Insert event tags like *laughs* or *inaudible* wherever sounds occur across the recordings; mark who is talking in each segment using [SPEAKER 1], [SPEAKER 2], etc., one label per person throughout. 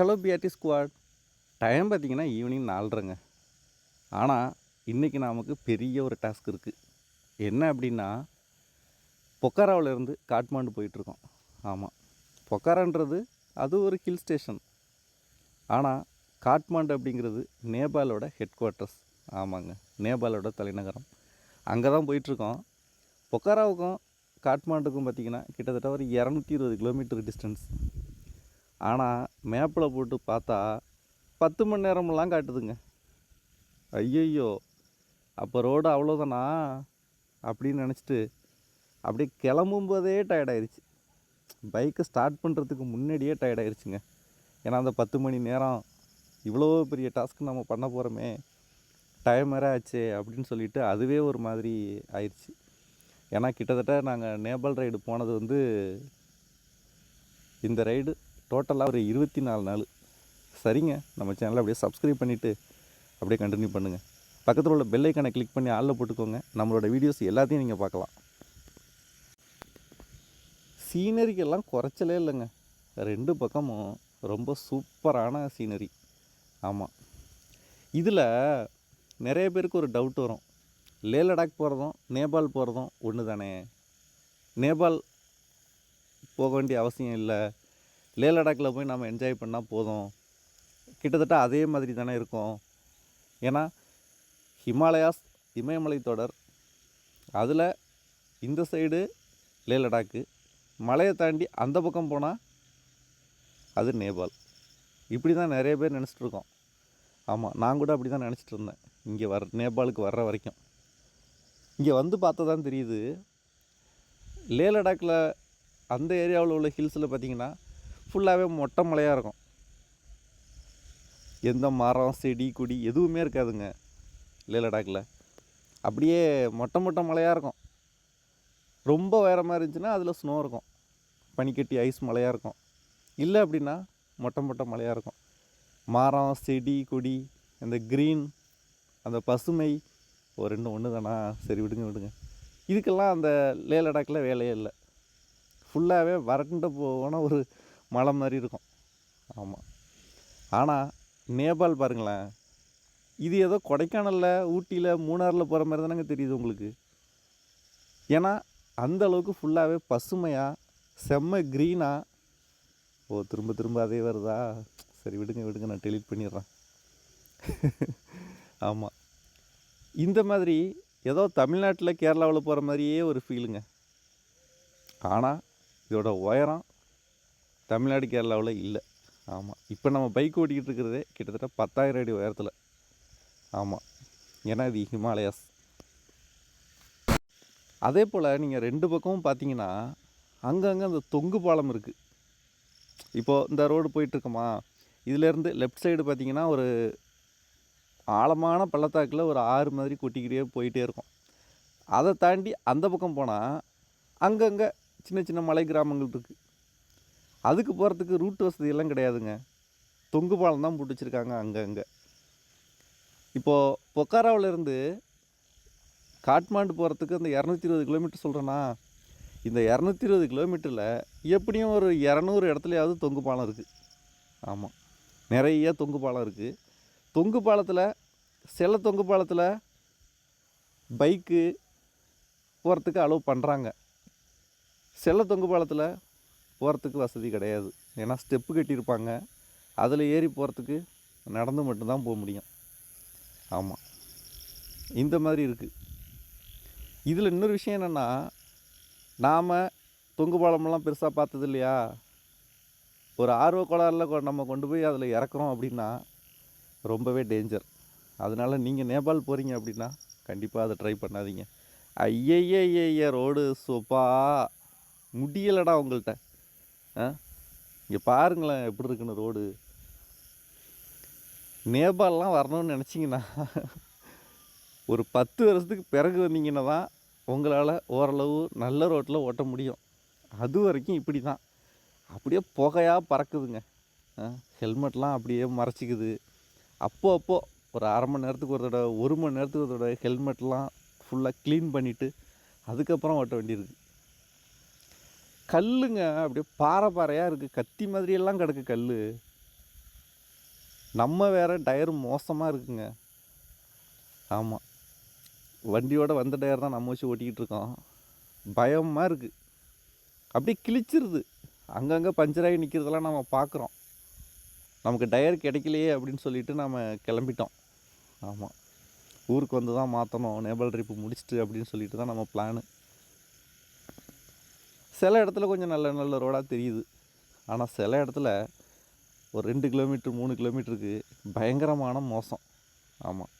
[SPEAKER 1] Hello P R T squad time பார்த்தீங்கன்னா evening நாலுறங்க ஆனால் இன்றைக்கி நமக்கு பெரிய ஒரு டாஸ்க் இருக்குது என்ன அப்படின்னா பொக்காராவிலேருந்து காட்மாண்டு போயிட்டுருக்கோம். ஆமாம் பொக்காரான்றது அது ஒரு ஹில் ஸ்டேஷன் ஆனால் காட்மாண்டு அப்படிங்கிறது நேபாளோட ஹெட் குவார்ட்டர்ஸ் ஆமாங்க. நேபாளோட தலைநகரம். அங்கே தான் போயிட்டுருக்கோம். பொக்காராவுக்கும் காட்மாண்டுக்கும் பார்த்திங்கன்னா கிட்டத்தட்ட ஒரு இரநூத்தி இருபது கிலோமீட்டர் டிஸ்டன்ஸ் ஆனால் மேப்பில் போட்டு பார்த்தா பத்து மணி நேரமெல்லாம் காட்டுதுங்க. ஐயையோ அப்போ ரோடு அவ்வளோதானா அப்படின்னு நினச்சிட்டு அப்படியே கிளம்பும்போதே டயர்டாயிருச்சு பைக்கை ஸ்டார்ட் பண்ணுறதுக்கு முன்னாடியே டயர்டாயிருச்சுங்க ஏன்னா அந்த பத்து மணி நேரம் இவ்வளோ பெரிய டாஸ்க் நம்ம பண்ண போகிறோமே டைம் வேறு ஆச்சே அப்படின்னு சொல்லிட்டு அதுவே ஒரு மாதிரி ஆயிடுச்சு ஏன்னா கிட்டத்தட்ட நாங்கள் நேபாள் ரைடு போனது வந்து இந்த ரைடு டோட்டலாக ஒரு இருபத்தி நாலு நாள். சரிங்க நம்ம சேனலை அப்படியே சப்ஸ்கிரைப் பண்ணிவிட்டு அப்படியே கண்டினியூ பண்ணுங்கள் பக்கத்தில் உள்ள பெல் ஐக்கானை கிளிக் பண்ணி ஆளில் போட்டுக்கோங்க. நம்மளோட வீடியோஸ் எல்லாத்தையும் நீங்கள் பார்க்கலாம். சீனரிக்கெல்லாம் குறைச்சலே இல்லைங்க. ரெண்டு பக்கமும் ரொம்ப சூப்பரான சீனரி ஆமாம் இதில் நிறைய பேருக்கு ஒரு டவுட் வரும். லே லடாக் போகிறதும் நேபாள் போகிறதும் ஒன்று தானே நேபாள் போக வேண்டிய அவசியம் இல்லை. லே லடாக்கில் போய் நம்ம என்ஜாய் பண்ணால் போதும். கிட்டத்தட்ட அதே மாதிரி தானே இருக்கும். ஏன்னா ஹிமாலயாஸ் இமயமலை தொடர் அதில் இந்த சைடு லே லடாக்கு மலையை தாண்டி அந்த பக்கம் போனால் அது நேபாள். இப்படி தான் நிறைய பேர் நினச்சிட்ருக்கோம் ஆமாம் நான் கூட அப்படி தான் நினச்சிட்டு இருந்தேன். இங்கே வர நேபாளுக்கு வர்ற வரைக்கும். இங்கே வந்து பார்த்தா தான் தெரியுது. லே லடாக்கில் அந்த ஏரியாவில் உள்ள ஹில்ஸில் பார்த்திங்கன்னா ஃபுல்லாகவே மொட்டை மலையாக இருக்கும். எந்த மரம் செடி கொடி எதுவுமே இருக்காதுங்க. லே லடாக்கில் அப்படியே மொட்டை மொட்டை மலையாக இருக்கும். ரொம்ப உயரமாக இருந்துச்சுன்னா அதில் ஸ்னோ இருக்கும். பனிக்கட்டி ஐஸ் மலையாக இருக்கும். இல்லை அப்படின்னா மொட்டை மொட்டை மலையாக இருக்கும். மரம் செடி கொடி அந்த க்ரீன் அந்த பசுமை ஒரு ரெண்டு ஒன்று தானா சரி விடுங்க விடுங்க. இதுக்கெல்லாம் அந்த லே லடாக்கில் வேலையே இல்லை. ஃபுல்லாகவே வறண்டு போன ஒரு மலை மாதிரி இருக்கும். ஆமாம் ஆனால் நேபாள் பாருங்களேன். இது ஏதோ கொடைக்கானலில் ஊட்டியில் மூணாரில் போகிற மாதிரி தானேங்க தெரியுது உங்களுக்கு. ஏன்னா அந்த அளவுக்கு ஃபுல்லாகவே பசுமையாக செம்ம க்ரீனாக ஓ திரும்ப திரும்ப அதே வருதா? சரி விடுங்க விடுங்க நான் டெலீட் பண்ணிடுறேன். *laughs* ஆமாம் இந்த மாதிரி ஏதோ தமிழ்நாட்டில் கேரளாவில் போகிற மாதிரியே ஒரு ஃபீலுங்க ஆனால் இதோட உயரம் தமிழ்நாடு கேரளாவில் இல்லை. ஆமாம் இப்போ நம்ம பைக் ஓட்டிக்கிட்டு இருக்கிறதே கிட்டத்தட்ட பத்தாயிரம் அடி உயரத்தில். ஆமாம் ஏன்னா இது ஹிமாலயாஸ். அதே போல் நீங்கள் ரெண்டு பக்கமும் பார்த்தீங்கன்னா அங்கங்கே அந்த தொங்கு பாலம் இருக்குது இப்போது இந்த ரோடு போயிட்டுருக்கோமா? இதுலேருந்து லெஃப்ட் சைடு பார்த்தீங்கன்னா ஒரு ஆழமான பள்ளத்தாக்கில் ஒரு ஆறு மாதிரி கொட்டிக்கிட்டே போயிட்டே இருக்கும். அதை தாண்டி அந்த பக்கம் போனால் அங்கங்கே சின்ன சின்ன மலை கிராமங்கள் இருக்குது அதுக்கு போகிறதுக்கு ரூட் வசதி எல்லாம் கிடையாதுங்க. தொங்கு பாலம் தான் போட்டு வச்சுருக்காங்க அங்கங்கே இப்போது பொக்காராவிலேருந்து காட்மாண்டு போகிறதுக்கு அந்த இரநூத்தி இருபது கிலோமீட்டர் சொல்கிறேன்னா இந்த இரநூத்தி இருபது கிலோமீட்டரில் எப்படியும் ஒரு இரநூறு இடத்துலையாவது தொங்கு பாலம் இருக்குது ஆமாம் நிறைய தொங்கு பாலம் இருக்குது தொங்கு பாலத்தில் சில தொங்கு பாலத்தில் பைக்கு போகிறதுக்கு அலோவ் பண்ணுறாங்க சில தொங்கு பாலத்தில் போகிறதுக்கு வசதி கிடையாது. ஏன்னா ஸ்டெப்பு கட்டியிருப்பாங்க. அதில் ஏறி போகிறதுக்கு நடந்து மட்டும்தான் போக முடியும். ஆமாம் இந்த மாதிரி இருக்குது இதில் இன்னொரு விஷயம் என்னென்னா நாம் தொங்கு பாலமெல்லாம் பெருசாக பார்த்தது இல்லையா ஒரு ஆர்வ கோளாறில் நம்ம கொண்டு போய் அதில் இறக்குறோம் அப்படின்னா ரொம்பவே டேஞ்சர் அதனால் நீங்கள் நேபாள் போகிறீங்க அப்படின்னா கண்டிப்பாக அதை ட்ரை பண்ணாதீங்க. ஐயய்ய ரோடு சோப்பா. முடியலடா உங்கள்கிட்ட ஆ? இங்கே பாருங்களேன் எப்படி இருக்குன்னு ரோடு. நேபாளெலாம் வரணும்னு நினச்சிங்கன்னா ஒரு பத்து வருஷத்துக்கு பிறகு வந்தீங்கன்னா தான் உங்களால் ஓரளவு நல்ல ரோட்டில் ஓட்ட முடியும். அது வரைக்கும் இப்படி தான் அப்படியே புகையாக பறக்குதுங்க. ஹெல்மெட்லாம் அப்படியே மறைச்சிக்குது. அப்போ அப்போ ஒரு அரை மணி நேரத்துக்கு ஒரு தடவை ஒரு மணி நேரத்துக்கு ஒரு தடவை ஹெல்மெட்லாம் ஃபுல்லாக க்ளீன் பண்ணிவிட்டு அதுக்கப்புறம் ஓட்ட வேண்டியிருக்கு. கல்லுங்க அப்படியே பாறை பாறையாக இருக்குது கத்தி மாதிரியெல்லாம் கிடக்கு கல் நம்ம வேறு டயர் மோசமாக இருக்குங்க. ஆமாம் வண்டியோட வந்த டயர் தான் நம்ம வச்சு ஓட்டிக்கிட்டு இருக்கோம். பயமாக இருக்குது அப்படியே கிழிச்சிருது. அங்கங்கே பஞ்சராகி நிற்கிறதெல்லாம் நம்ம பார்க்குறோம் நமக்கு டயர் கிடைக்கலையே அப்படின்னு சொல்லிட்டு நம்ம கிளம்பிட்டோம். ஆமாம் ஊருக்கு வந்து தான் மாற்றணும் நேபல் ட்ரிப்பு முடிச்சுட்டு அப்படின்னு சொல்லிட்டு தான் நம்ம பிளானு சில இடத்துல கொஞ்சம் நல்ல நல்ல ரோடாக தெரியுது. ஆனால் சில இடத்துல ஒரு ரெண்டு கிலோமீட்டர் மூணு கிலோமீட்டருக்கு பயங்கரமான மோசம். ஆமாம்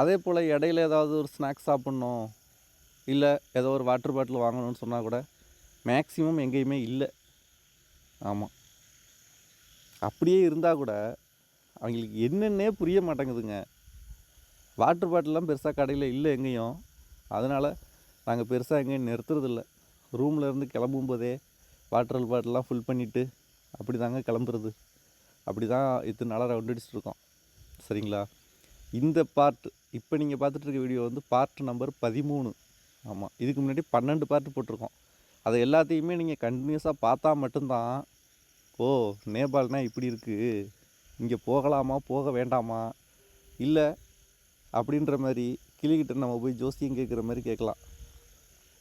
[SPEAKER 1] அதே போல் இடையில ஏதாவது ஒரு ஸ்நாக்ஸ் சாப்பிட்ணும் இல்லை ஏதோ ஒரு வாட்டர் பாட்டில் வாங்கணும்னு சொன்னால் கூட மேக்ஸிமம் எங்கேயுமே இல்லை. ஆமாம் அப்படியே இருந்தால் கூட அவங்களுக்கு என்னென்னே புரிய மாட்டேங்குதுங்க. வாட்டர் பாட்டிலாம் பெருசாக கடையில் இல்லை எங்கேயும். அதனால் நாங்கள் பெருசாக எங்கேயும் நிறுத்துறதில்ல. ரூமில் இருந்து கிளம்பும்போதே வாட்டர் பாட்டிலாம் ஃபுல் பண்ணிவிட்டு அப்படி தாங்க கிளம்புறது. அப்படி தான் இத்தனை நாளாக ரவுண்ட் அடிச்சிட்ருக்கோம் சரிங்களா? இந்த பார்ட் இப்போ நீங்கள் பார்த்துட்ருக்க வீடியோ வந்து பார்ட் நம்பர் பதிமூணு. ஆமாம் இதுக்கு முன்னாடி பன்னெண்டு பார்ட் போட்டிருக்கோம். அதை எல்லாத்தையுமே நீங்கள் கண்டினியூஸாக பார்த்தா மட்டும்தான் ஓ நேபாள்னா இப்படி இருக்குது இங்கே போகலாமா போக வேண்டாமா? இல்லை அப்படின்ற மாதிரி கிளிக்கிட்ட நம்ம போய் ஜோசியம் கேட்குற மாதிரி கேட்கலாம்.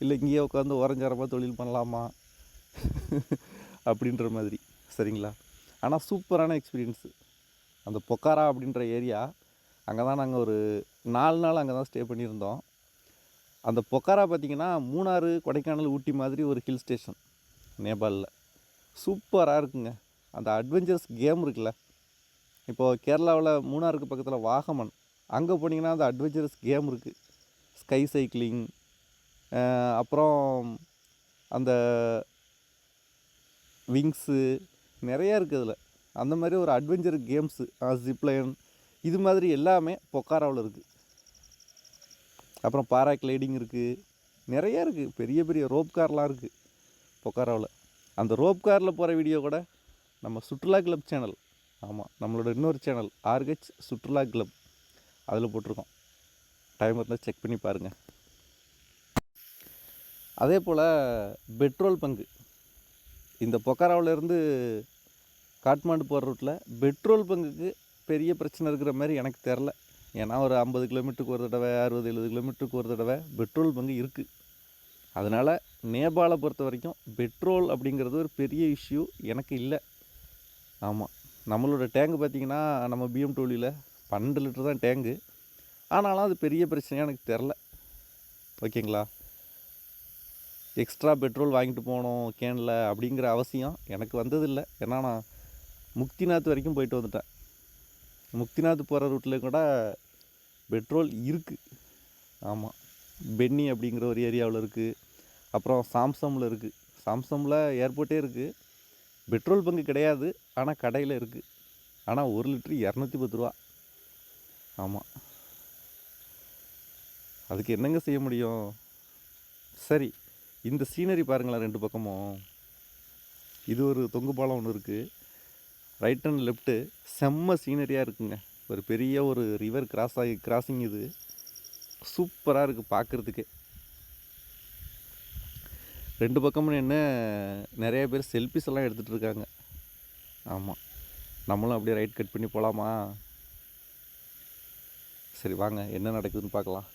[SPEAKER 1] இல்லை இங்கேயே உட்காந்து ஓரஞ்சாரமாக தொழில் பண்ணலாமா? அப்படின்ற மாதிரி. சரிங்களா? ஆனால் சூப்பரான எக்ஸ்பீரியன்ஸு அந்த பொக்காரா அப்படின்ற ஏரியா அங்கே தான் நாங்கள் ஒரு நாலு நாள் அங்கே தான் ஸ்டே பண்ணியிருந்தோம். அந்த பொக்காரா பார்த்திங்கன்னா மூணாறு கொடைக்கானல் ஊட்டி மாதிரி ஒரு ஹில் ஸ்டேஷன் நேபாளில். சூப்பராக இருக்குங்க. அந்த அட்வென்ச்சர்ஸ் கேம் இருக்குல்ல? இப்போது கேரளாவில் மூணாருக்கு பக்கத்தில் வாகமன் அங்கே போனீங்கன்னா அந்த அட்வென்ச்சரஸ் கேம் இருக்குது ஸ்கை சைக்கிளிங் அப்புறம் அந்த விங்ஸு நிறையா இருக்குது அதில் அந்த மாதிரி ஒரு அட்வென்ச்சர் கேம்ஸு ஜிப்லைன் இது மாதிரி எல்லாமே பொக்காராவில் இருக்குது அப்புறம் பாராக்ளைடிங் இருக்குது நிறையா இருக்குது பெரிய பெரிய ரோப் கார்லாம் இருக்குது பொக்காராவில் அந்த ரோப் காரில் போகிற வீடியோ கூட நம்ம சுற்றுலா கிளப் சேனல் ஆமாம் நம்மளோட இன்னொரு சேனல் ஆர்ஹெச் சுற்றுலா கிளப் அதில் போட்டிருக்கோம். டைம் இருந்தால் செக் பண்ணி பாருங்கள் அதே போல் பெட்ரோல் பங்கு. இந்த பொக்காராவிலேருந்து காட்மாண்டு போகிற ரூட்டில் பெட்ரோல் பங்குக்கு பெரிய பிரச்சனை இருக்கிற மாதிரி எனக்கு தெரில. ஏன்னா ஒரு ஐம்பது கிலோமீட்டருக்கு ஒரு தடவை அறுபது எழுபது கிலோமீட்டருக்கு ஒரு தடவை பெட்ரோல் பங்கு இருக்குது அதனால் நேபாளை பொறுத்த வரைக்கும் பெட்ரோல் அப்படிங்கிறது ஒரு பெரிய இஷ்யூ எனக்கு இல்லை. ஆமாம் நம்மளோட டேங்கு பார்த்திங்கன்னா நம்ம பிஎம்டபிள்யூவில் பன்னெண்டு லிட்டர் தான் டேங்கு ஆனாலும் அது பெரிய பிரச்சனையாக எனக்கு தெரில. ஓகேங்களா? எக்ஸ்ட்ரா பெட்ரோல் வாங்கிட்டு போகணும் கேனில் அப்படிங்கிற அவசியம் எனக்கு வந்ததில்லை. ஏன்னா நான் முக்திநாத் வரைக்கும் போயிட்டு வந்துட்டேன். முக்திநாத் போகிற ரூட்டில் கூட பெட்ரோல் இருக்குது ஆமாம் பென்னி அப்படிங்கிற ஒரு ஏரியாவில் இருக்குது அப்புறம் சாம்சமில் இருக்குது சாம்சமில் ஏர்போர்ட்டே இருக்குது பெட்ரோல் பங்கு கிடையாது ஆனால் கடையில் இருக்குது ஆனால் ஒரு லிட்ரு இரநூத்தி பத்து ரூபா. ஆமாம் அதுக்கு என்னங்க செய்ய முடியும்? சரி இந்த சீனரி பாருங்களேன் ரெண்டு பக்கமும். இது ஒரு தொங்கு பாலம் ஒன்று இருக்குது ரைட் அண்ட் லெஃப்ட்டு செம்ம சீனரியாக இருக்குங்க. ஒரு பெரிய ஒரு ரிவர் கிராஸ் ஆகி கிராசிங் இது. சூப்பராக இருக்குது பார்க்குறதுக்கே ரெண்டு பக்கமும் என்ன நிறைய பேர் செல்ஃபிஸ் எல்லாம் எடுத்துகிட்டு இருக்காங்க. ஆமாம் நம்மளும் அப்படியே ரைட் கட் பண்ணி போகலாமா சரி வாங்க என்ன நடக்குதுன்னு பார்க்கலாம்.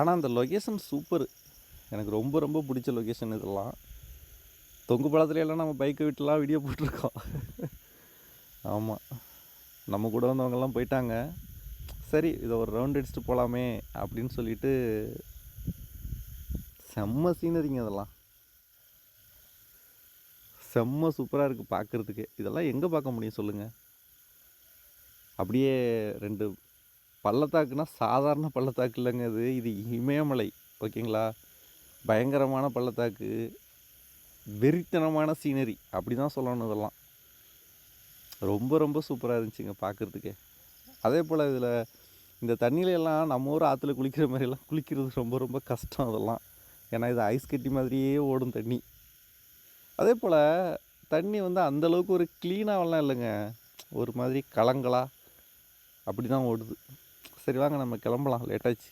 [SPEAKER 1] ஆனால் அந்த லொக்கேஷன் சூப்பர் எனக்கு ரொம்ப ரொம்ப பிடிச்ச லொக்கேஷன் இதெல்லாம். தொங்கு பாலத்துல எல்லாம் நம்ம பைக்கை விட்டுலாம் வீடியோ போட்டிருக்கோம். ஆமாம் நம்ம கூட வந்தவங்கெல்லாம் போயிட்டாங்க. சரி இதை ஒரு ரவுண்ட் அடிச்சுட்டு போகலாமே அப்படின்னு சொல்லிட்டு செம்ம சீனரிங்க அதெல்லாம் செம்ம சூப்பராக இருக்குது பார்க்குறதுக்கு இதெல்லாம் எங்கே பார்க்க முடியும் சொல்லுங்கள் அப்படியே ரெண்டு பள்ளத்தாக்குனா சாதாரண பள்ளத்தாக்கு இல்லைங்க இது இது இமயமலை ஓகேங்களா? பயங்கரமான பள்ளத்தாக்கு. வெறித்தனமான சீனரி. அப்படி தான் சொல்லணும் இதெல்லாம். ரொம்ப ரொம்ப சூப்பராக இருந்துச்சுங்க பார்க்குறதுக்கே அதே போல் இதில் இந்த தண்ணியிலெல்லாம் நம்ம ஊர் ஆற்றுல குளிக்கிற மாதிரியெல்லாம் குளிக்கிறது ரொம்ப ரொம்ப கஷ்டம் அதெல்லாம். ஏன்னா இது ஐஸ் கட்டி மாதிரியே ஓடும் தண்ணி. அதே போல் தண்ணி வந்து அந்தளவுக்கு ஒரு க்ளீனாகலாம் இல்லைங்க. ஒரு மாதிரி கலங்கலா அப்படி தான் ஓடுது. சரி வாங்க நம்ம கிளம்பலாம். லேட்டாச்சு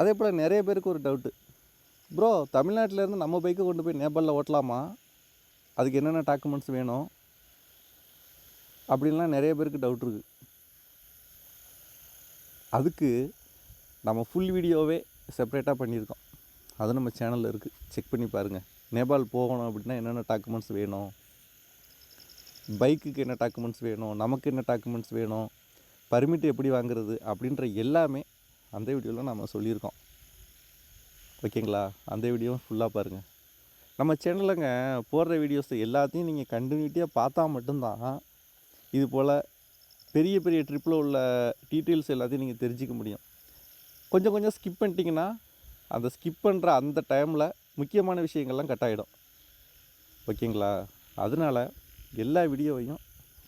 [SPEAKER 1] அதே போல் நிறைய பேருக்கு ஒரு டவுட்டு ப்ரோ தமிழ்நாட்டிலேருந்து நம்ம பைக்கை கொண்டு போய் நேபாளில் ஓட்டலாமா? அதுக்கு என்னென்ன டாக்குமெண்ட்ஸ் வேணும்? அப்படின்லாம் நிறைய பேருக்கு டவுட் இருக்குது அதுக்கு நம்ம ஃபுல் வீடியோவே செப்பரேட்டாக பண்ணியிருக்கோம். அது நம்ம சேனலில் இருக்குது செக் பண்ணி பாருங்கள் நேபாள் போகணும் அப்படின்னா என்னென்ன டாக்குமெண்ட்ஸ் வேணும்? பைக்குக்கு என்ன டாக்குமெண்ட்ஸ் வேணும்? நமக்கு என்ன டாக்குமெண்ட்ஸ் வேணும்? பர்மிட் எப்படி வாங்குறது அப்படின்ற எல்லாமே அந்த வீடியோவில் நம்ம சொல்லியிருக்கோம். ஓகேங்களா? அந்த வீடியோ ஃபுல்லாக பாருங்கள் நம்ம சேனலுங்க போடுற வீடியோஸ் எல்லாத்தையும் நீங்கள் கண்டினியூட்டியாக பார்த்தா மட்டும்தான் இது போல் பெரிய பெரிய ட்ரிப்பில் உள்ள டீட்டெயில்ஸ் எல்லாத்தையும் நீங்கள் தெரிஞ்சிக்க முடியும். கொஞ்சம் கொஞ்சம் ஸ்கிப் பண்ணிட்டீங்கன்னா அந்த ஸ்கிப் பண்ணுற அந்த டைமில் முக்கியமான விஷயங்கள்லாம் கட் ஆகிடும் ஓகேங்களா? அதனால் எல்லா வீடியோவையும்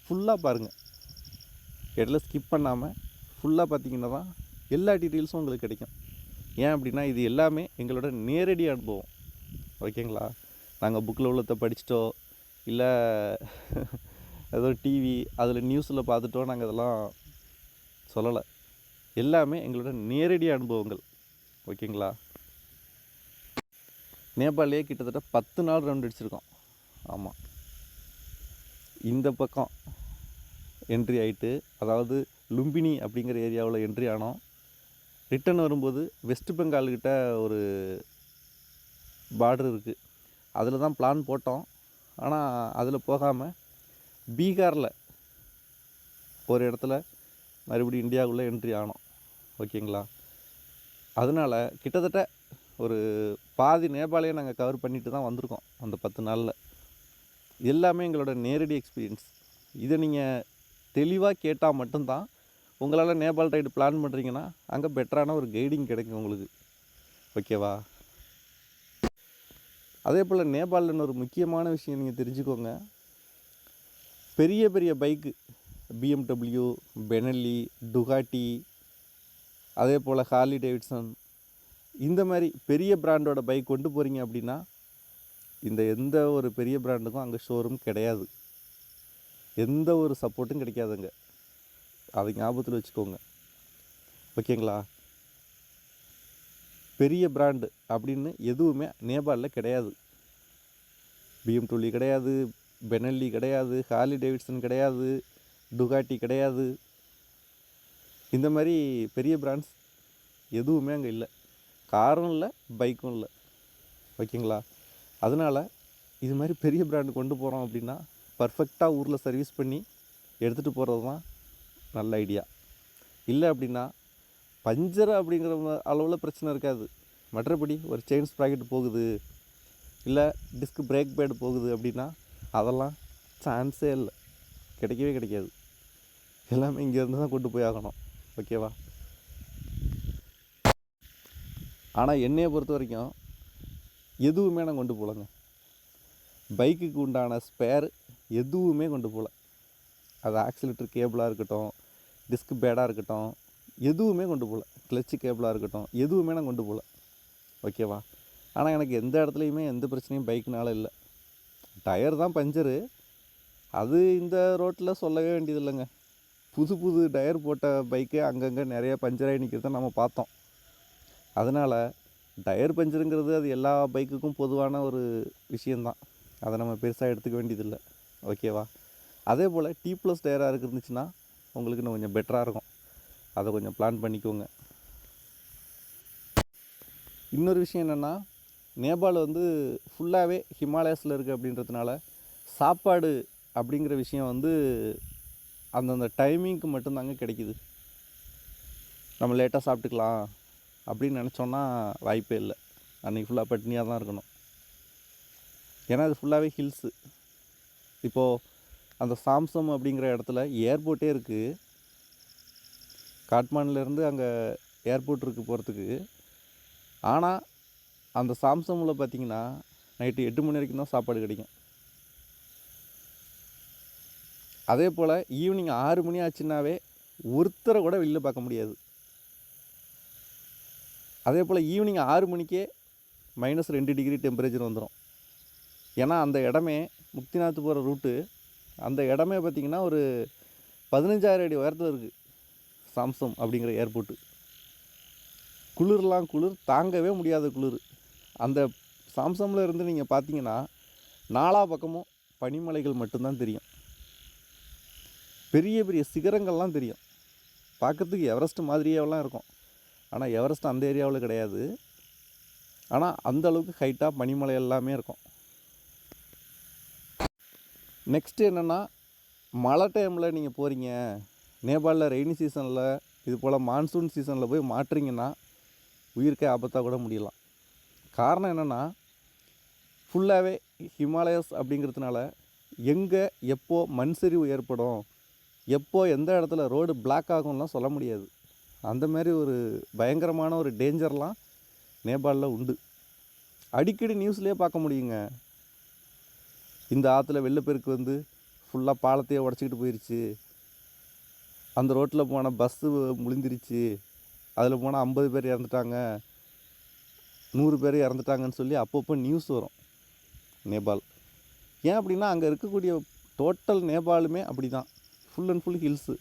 [SPEAKER 1] ஃபுல்லாக பாருங்கள் இடத்துல ஸ்கிப் பண்ணாமல் ஃபுல்லாக பார்த்தீங்கன்னா தான் எல்லா டீட்டெயில்ஸும் உங்களுக்கு கிடைக்கும். ஏன் அப்படின்னா இது எல்லாமே எங்களோட நேரடி அனுபவம். ஓகேங்களா நாங்கள் புக்கில் உள்ளத்தை படிச்சிட்டோ இல்லை ஏதோ டிவி அதில் நியூஸில் பார்த்துட்டோ நாங்கள் இதெல்லாம் சொல்லலை. எல்லாமே எங்களோட நேரடி அனுபவங்கள். ஓகேங்களா நேபாளிலே கிட்டத்தட்ட பத்து நாள் ரவுண்ட் அடிச்சிருக்கோம். ஆமாம் இந்த பக்கம். என்ட்ரி ஆகிட்டு அதாவது லும்பினி அப்படிங்கிற ஏரியாவில் என்ட்ரி ஆனோம். ரிட்டர்ன் வரும்போது வெஸ்ட் பெங்கால்கிட்ட ஒரு பார்டர் இருக்குது அதில் தான் பிளான் போட்டோம். ஆனால் அதில் போகாமல் பீகாரில் ஒரு இடத்துல மறுபடியும் இந்தியாவுக்குள்ளே என்ட்ரி ஆனோம். ஓகேங்களா? அதனால் கிட்டத்தட்ட ஒரு பாதி நேபாளையே நாங்கள் கவர் பண்ணிட்டு தான் வந்திருக்கோம் அந்த பத்து நாளில். எல்லாமே எங்களோட நேரடி எக்ஸ்பீரியன்ஸ் இதை நீங்கள் தெளிவாக கேட்டால் மட்டும்தான் உங்களால் நேபாள் ரைடு பிளான் பண்ணுறீங்கன்னா அங்கே பெட்டரான ஒரு கைடிங் கிடைக்கும் உங்களுக்கு. ஓகேவா அதே போல் நேபாளில் இன்னொரு முக்கியமான விஷயம் நீங்கள் தெரிஞ்சுக்கோங்க. பெரிய பெரிய பைக்கு பிஎம்டபிள்யூ பெனல்லி டுகாட்டி அதே போல் ஹார்லி டேவிட்சன் இந்த மாதிரி பெரிய பிராண்டோட பைக் கொண்டு போகிறீங்க அப்படின்னா இந்த எந்த ஒரு பெரிய பிராண்டுக்கும் அங்கே ஷோரூம் கிடையாது. எந்த ஒரு சப்போர்ட்டும் கிடைக்காதுங்க. அதை ஞாபகத்தில் வச்சுக்கோங்க. ஓகேங்களா? பெரிய பிராண்டு அப்படின்னு எதுவுமே நேபாளில் கிடையாது. பிஎம்டபிள்யூ கிடையாது பெனல்லி கிடையாது ஹாலி டேவிட்சன் கிடையாது டுகாட்டி கிடையாது. இந்த மாதிரி பெரிய பிராண்ட்ஸ் எதுவுமே அங்கே இல்லை. காரும் இல்லை பைக்கும் இல்லை. ஓகேங்களா? அதனால் இது மாதிரி பெரிய பிராண்டு கொண்டு போகிறோம் அப்படின்னா பர்ஃபெக்டாக ஊரில் சர்வீஸ் பண்ணி எடுத்துகிட்டு போகிறது தான் நல்ல ஐடியா இல்லை அப்படின்னா பஞ்சர் அப்படிங்கிற அளவில் பிரச்சனை இருக்காது. மற்றபடி ஒரு செயின் ஸ்ப்ராக்கெட் போகுது இல்லை டிஸ்க் பிரேக் பேடு போகுது அப்படின்னா அதெல்லாம் சான்ஸே இல்லை. கிடைக்கவே கிடைக்காது. எல்லாமே இங்கேருந்து தான் கொண்டு போய் ஆகணும். ஓகேவா ஆனால் என்னையை பொறுத்த வரைக்கும் எதுவுமே நான் கொண்டு போகலங்க. பைக்குக்கு உண்டான ஸ்பேர் எதுவுமே கொண்டு போகல. அது ஆக்சிலேட்டர் கேபிளாக இருக்கட்டும் டிஸ்க் பேடாக இருக்கட்டும் எதுவுமே கொண்டு போகல. கிளச்சு கேபிளாக இருக்கட்டும் எதுவுமே நான் கொண்டு போகல. ஓகேவா ஆனால் எனக்கு எந்த இடத்துலையுமே எந்த பிரச்சனையும் பைக்குனால இல்லை. டயர் தான் பஞ்சரு அது இந்த ரோட்டில் சொல்லவே வேண்டியது இல்லைங்க. புது புது டயர் போட்ட பைக்கே அங்கங்கே நிறைய பஞ்சராகி நிற்கிறத நம்ம பார்த்தோம். அதனால் டயர் பஞ்சருங்கிறது அது எல்லா பைக்குக்கும் பொதுவான ஒரு விஷயந்தான் அதை நம்ம பெருசாக எடுத்துக்க வேண்டியதில்லை. ஓகேவா? அதே போல் டி ப்ளஸ் டயராக இருந்துச்சுன்னா உங்களுக்கு இன்னும் கொஞ்சம் பெட்டராக இருக்கும். அதை கொஞ்சம் பிளான் பண்ணிக்கோங்க. இன்னொரு விஷயம் என்னென்னா நேபாள் வந்து ஃபுல்லாகவே ஹிமாலயஸில் இருக்குது அப்படின்றதுனால சாப்பாடு அப்படிங்கிற விஷயம் வந்து அந்தந்த டைமிங்க்கு மட்டும்தாங்க கிடைக்குது. நம்ம லேட்டாக சாப்பிட்டுக்கலாம் அப்படின்னு நினச்சோன்னா வாய்ப்பே இல்லை. அன்றைக்கி ஃபுல்லாக பட்டினியாக தான் இருக்கணும். ஏன்னா அது ஃபுல்லாகவே ஹில்ஸு இப்போது அந்த சாம்சம் அப்படிங்கிற இடத்துல ஏர்போர்ட்டே இருக்குது காட்மாண்ட்லேருந்து அங்கே ஏர்போர்ட் இருக்குது போகிறதுக்கு ஆனால் அந்த சாம்சங்கில் பார்த்தீங்கன்னா நைட்டு எட்டு மணி வரைக்கும் தான் சாப்பாடு கிடைக்கும். அதே போல் ஈவினிங் ஆறு மணி ஆச்சுன்னாவே ஒருத்தரை கூட வெளியில் பார்க்க முடியாது. அதே போல் ஈவினிங் ஆறு மணிக்கே மைனஸ் ரெண்டு டிகிரி டெம்பரேச்சர் வந்துடும் ஏன்னா அந்த இடமே முக்திநாத் போகிற ரூட்டு அந்த இடமே பார்த்திங்கன்னா ஒரு பதினஞ்சாயிரம் அடி உயரத்தில் இருக்குது சாம்சங் அப்படிங்கிற ஏர்போர்ட்டு குளிர்லாம் குளிர் தாங்கவே முடியாத குளிர். அந்த சாம்சமில் இருந்து நீங்கள் பார்த்தீங்கன்னா நாலா பக்கமும் பனிமலைகள் மட்டும்தான் தெரியும். பெரிய பெரிய சிகரங்கள்லாம் தெரியும். பார்க்கறதுக்கு எவரெஸ்ட் மாதிரியாவெல்லாம் இருக்கும். ஆனால் எவரெஸ்ட் அந்த ஏரியாவில் கிடையாது. ஆனால் அந்த அளவுக்கு ஹைட்டாக பனிமலை எல்லாமே இருக்கும். நெக்ஸ்ட்டு என்னென்னா மழை டைமில் நீங்கள் போகிறீங்க நேபாளில் ரெய்னி சீசனில் இது போல் மான்சூன் சீசனில் போய் மாட்டுறீங்கன்னா உயிருக்கே ஆபத்தாக கூட முடியலாம். காரணம் என்னென்னா ஃபுல்லாகவே ஹிமாலயஸ் அப்படிங்கிறதுனால எங்கே எப்போ மண் சரிவு ஏற்படும் எப்போ எந்த இடத்துல ரோடு பிளாக் ஆகும்லாம் சொல்ல முடியாது. அந்த மாதிரி ஒரு பயங்கரமான ஒரு டேஞ்சர்லாம் நேபாளில் உண்டு. அடிக்கடி நியூஸ்லேயே பார்க்க முடியுங்க. இந்த ஆற்றுல வெள்ளப்பெருக்கு வந்து ஃபுல்லாக பாலத்தையே உடச்சிக்கிட்டு போயிடுச்சு அந்த ரோட்டில் போன பஸ்ஸு முழிந்திருச்சு. அதில் போனால் ஐம்பது பேர் இறந்துட்டாங்க. நூறு பேர் இறந்துட்டாங்கன்னு சொல்லி அப்பப்போ நியூஸ் வரும். நேபாள். ஏன் அப்படின்னா அங்கே இருக்கக்கூடிய டோட்டல் நேபாளுமே அப்படி தான் ஃபுல் அண்ட் ஃபுல் ஹில்ஸு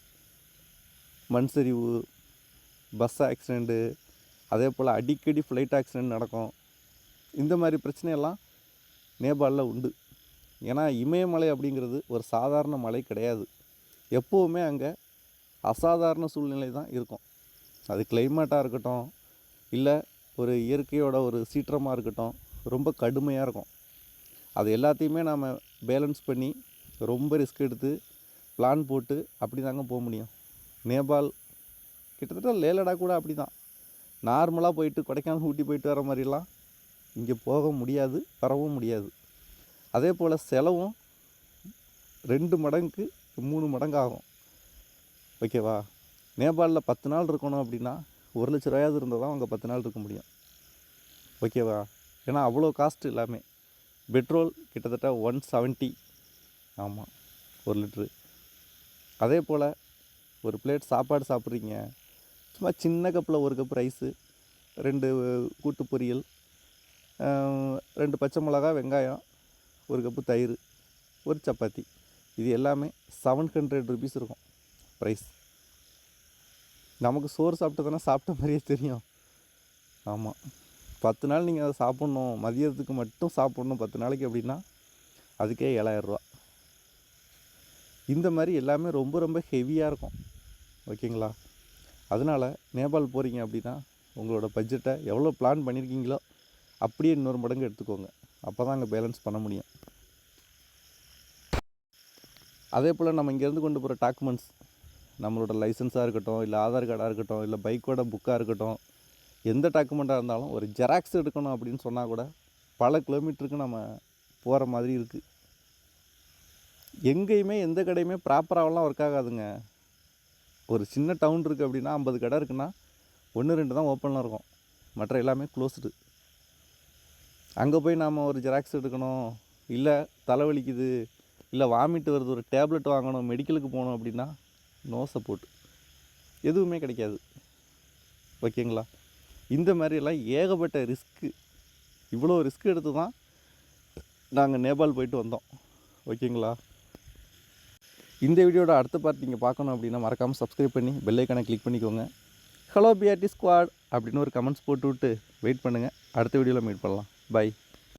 [SPEAKER 1] மண் சரிவு பஸ் ஆக்சிடெண்ட்டு அதே போல் அடிக்கடி ஃப்ளைட் ஆக்சிடெண்ட் நடக்கும். இந்த மாதிரி பிரச்சனையெல்லாம் நேபாளில் உண்டு. ஏன்னா இமயமலை அப்படிங்கிறது ஒரு சாதாரண மலை கிடையாது. எப்போவுமே அங்கே அசாதாரண சூழ்நிலை தான் இருக்கும். அது கிளைமேட்டாக இருக்கட்டும் இல்லை ஒரு இயற்கையோட ஒரு சீற்றமாக இருக்கட்டும் ரொம்ப கடுமையாக இருக்கும். அது எல்லாத்தையுமே நாம் பேலன்ஸ் பண்ணி ரொம்ப ரிஸ்க் எடுத்து பிளான் போட்டு அப்படி தாங்க போக முடியும். நேபாள் கிட்டத்தட்ட லேலடா கூட அப்படி தான் நார்மலாக போயிட்டு கொடைக்கானல் ஊட்டி போயிட்டு வர மாதிரிலாம் இங்கே போக முடியாது வரவும் முடியாது. அதே போல் செலவும் ரெண்டு மடங்குக்கு மூணு மடங்கு ஆகும் ஓகேவா நேபாளில் பத்து நாள் இருக்கணும் அப்படின்னா ஒரு லட்ச ரூபாயாவது இருந்தால் தான் அங்கே பத்து நாள் இருக்க முடியும். ஓகேவா ஏன்னா அவ்வளோ காஸ்ட் எல்லாமே. பெட்ரோல் கிட்டத்தட்ட ஒன் செவன்ட்டி ஆமாம் ஒரு லிட்ரு அதே போல் ஒரு பிளேட் சாப்பாடு சாப்பிட்றீங்க. சும்மா சின்ன கப்பில் ஒரு கப் ரைஸு ரெண்டு கூட்டு பொரியல் ரெண்டு பச்சை மிளகா வெங்காயம் ஒரு கப்பு தயிர் ஒரு சப்பாத்தி. இது எல்லாமே செவன் ஹண்ட்ரட் ருபீஸ் இருக்கும். ப்ரைஸ் நமக்கு சோறு சாப்பிட்டதுனா சாப்பிட்ட மாதிரியே தெரியும். ஆமாம் பத்து நாள் நீங்கள் அதை சாப்பிட்ணும். மதியத்துக்கு மட்டும் சாப்பிட்ணும். பத்து நாளைக்கு அப்படின்னா அதுக்கே ஏழாயிரரூவா இந்த மாதிரி எல்லாமே ரொம்ப ரொம்ப ஹெவியாக இருக்கும். ஓகேங்களா? அதனால் நேபாள் போகிறீங்க அப்படின்னா உங்களோட பட்ஜெட்டை எவ்வளோ பிளான் பண்ணியிருக்கீங்களோ அப்படியே இன்னொரு மடங்கு எடுத்துக்கோங்க. அப்போ தான் அங்கே பேலன்ஸ் பண்ண முடியும். அதே போல் நம்ம இங்கேருந்து கொண்டு போகிற டாக்குமெண்ட்ஸ் நம்மளோட லைசன்ஸாக இருக்கட்டும் இல்லை ஆதார் கார்டாக இருக்கட்டும் இல்லை பைக்கோட புக்காக இருக்கட்டும் எந்த டாக்குமெண்ட்டாக இருந்தாலும் ஒரு ஜெராக்ஸ் எடுக்கணும் அப்படின்னு சொன்னால் கூட பல கிலோமீட்டருக்கு நம்ம போகிற மாதிரி இருக்குது எங்கேயுமே எந்த கடையுமே ப்ராப்பராகலாம் ஒர்க் ஆகாதுங்க. ஒரு சின்ன டவுன் இருக்குது அப்படின்னா ஐம்பது கடை இருக்குன்னா ஒன்று ரெண்டு தான் ஓப்பனில் இருக்கும். மற்ற எல்லாமே க்ளோஸ்டு அங்கே போய் நாம் ஒரு ஜெராக்ஸ் எடுக்கணும் இல்லை தலைவலிக்குது இல்லை வாமிட் வருது ஒரு டேப்லெட் வாங்கணும் மெடிக்கலுக்கு போகணும் அப்படின்னா நோ சப்போர்ட் எதுவுமே கிடைக்காது. ஓகேங்களா? இந்த மாதிரியெல்லாம் ஏகப்பட்ட ரிஸ்க்கு. இவ்வளோ ரிஸ்க் எடுத்து தான் நாங்கள் நேபாள் போயிட்டு வந்தோம். ஓகேங்களா? இந்த வீடியோட அடுத்த பார்ட் நீங்கள் பார்க்கணும் அப்படின்னா மறக்காமல் சப்ஸ்கிரைப் பண்ணி பெல்லைக்கானை கிளிக் பண்ணிக்கோங்க. ஹலோ பிஆர்டி ஸ்குவாட் அப்படின்னு ஒரு கமெண்ட்ஸ் போட்டு விட்டு வெயிட் பண்ணுங்கள் அடுத்த வீடியோவில் மீட் பண்ணலாம். பை